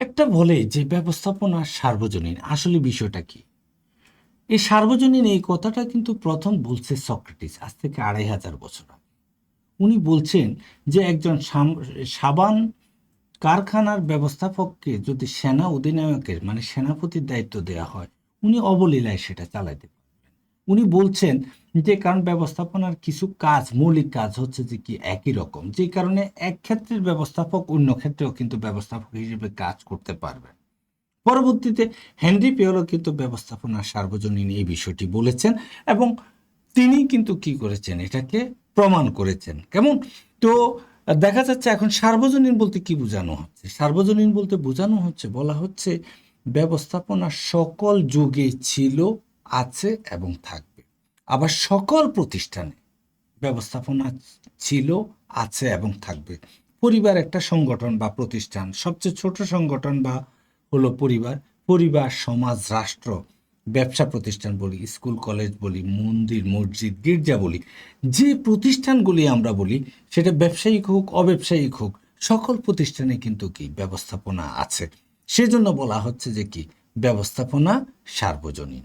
একটা বলে যে ব্যবস্থাপনা সার্বজনীন, আসলে বিষয়টা কি? এই সার্বজনীন এই কথাটা কিন্তু প্রথম বলছে সক্রেটিস, আজ থেকে আড়াই হাজার বছর উনি বলছেন যে একজন সাবান কারখানার ব্যবস্থাপককে যদি সেনা অধিনায়কের মানে সেনাপতির দায়িত্ব দেওয়া হয়, উনি অবলীলায় সেটা চালাইতে পারবেন উনি বলছেন যে, কারণ ব্যবস্থাপনার কিছু কাজ, মৌলিক কাজ হচ্ছে যে কি একই রকম। যে কারণে এক ক্ষেত্রের ব্যবস্থাপক অন্য ক্ষেত্রেও কিন্তু ব্যবস্থাপক হিসেবে কাজ করতে পারবেন পরবর্তীতে হেনরি পেওলো কিন্তু ব্যবস্থাপনা সার্বজনীন এই বিষয়টি বলেছেন এবং তিনি কিন্তু কি করেছেন, এটাকে প্রমাণ করেছেন। কেমন? তো দেখা যাচ্ছে এখন সার্বজনীন বলতে কি বোঝানো হচ্ছে? সার্বজনীন বলতে বোঝানো হচ্ছে, বলা হচ্ছে ব্যবস্থাপনা সকল যুগে ছিল আছে এবং থাকবে। আবার সকল প্রতিষ্ঠানে ব্যবস্থাপনা ছিল, আছে এবং থাকবে। পরিবার একটা সংগঠন বা প্রতিষ্ঠান, সবচেয়ে ছোট সংগঠন বা হলো পরিবার। পরিবার, সমাজ, রাষ্ট্র, ব্যবসা প্রতিষ্ঠান বলি, স্কুল, কলেজ বলি, মন্দির, মসজিদ, গির্জা বলি, যে প্রতিষ্ঠানগুলি আমরা বলি, সেটা ব্যবসায়িক হোক, অব্যবসায়িক হোক, সকল প্রতিষ্ঠানে কিন্তু কি ব্যবস্থাপনা আছে। সেজন্য বলা হচ্ছে যে কি, ব্যবস্থাপনা সার্বজনীন।